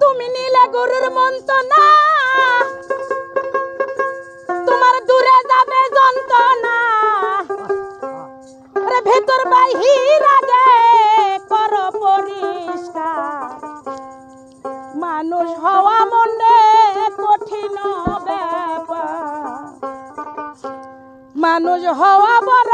তুমি নিলে গরুর মন্তনা তোমার দূরে যাবে যন্ত্রণা। ভেতর বাহির আগে করো পরিষ্কার। মানুষ হওয়া মনে কঠিন ব্যাপার। মানুষ হওয়া বড়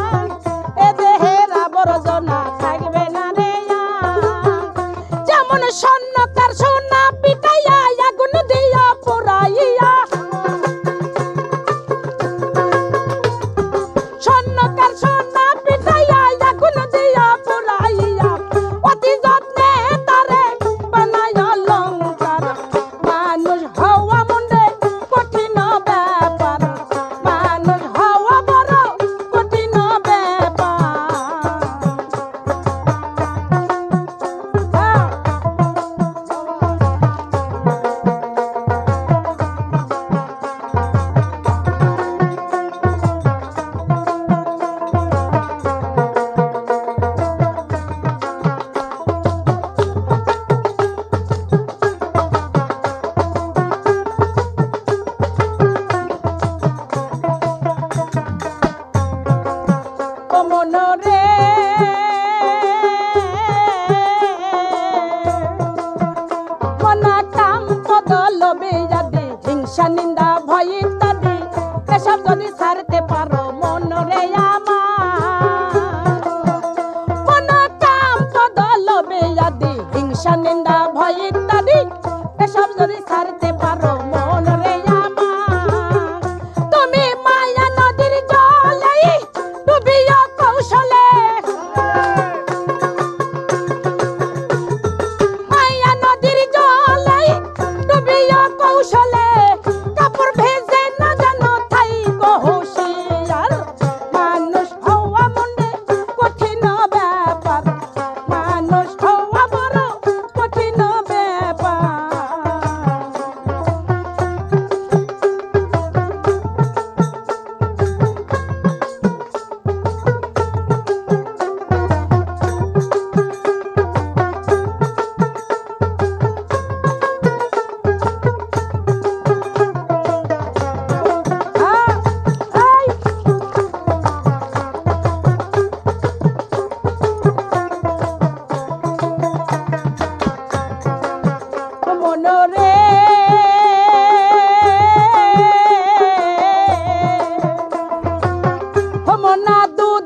কাম পদলবে যাদি হিংসা, নিন্দা, ভয় ইত্যাদি। এসব যদি সারতে পারো মনরে আমার। মনা কাম পদলবে যাদি হিংসা, নিন্দা, ভয় ইত্যাদি। এসব যদি সারতে পারো মনরে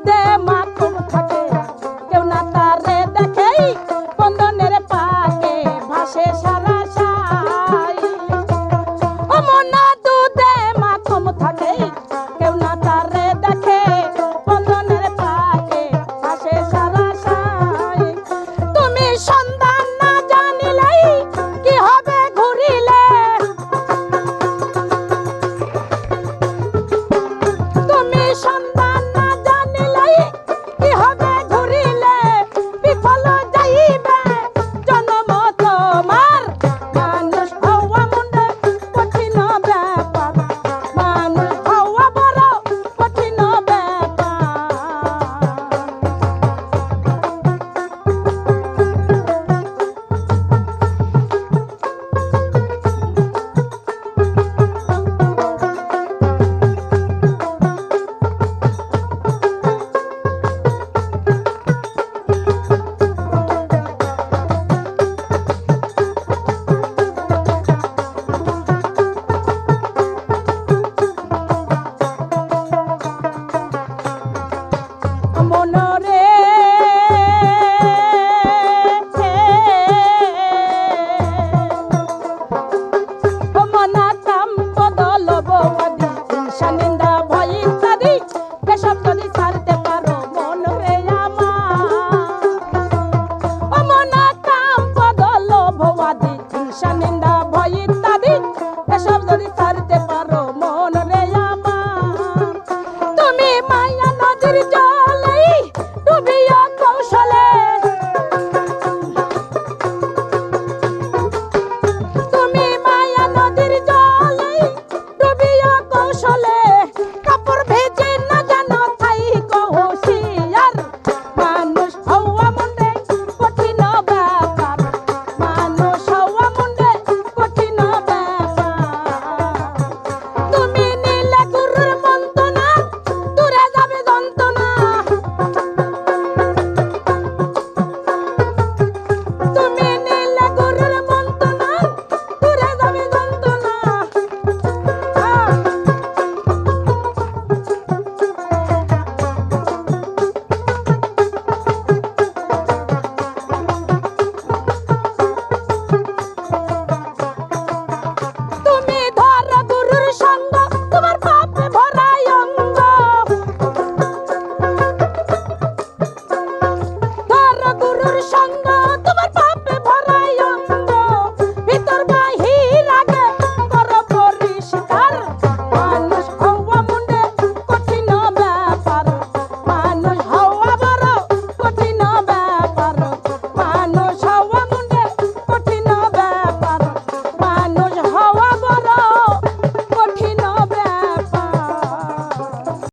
de ma ঈর্ষা নিন্দা ভয় ইত্যাদি। এসব যদি ছাড়তে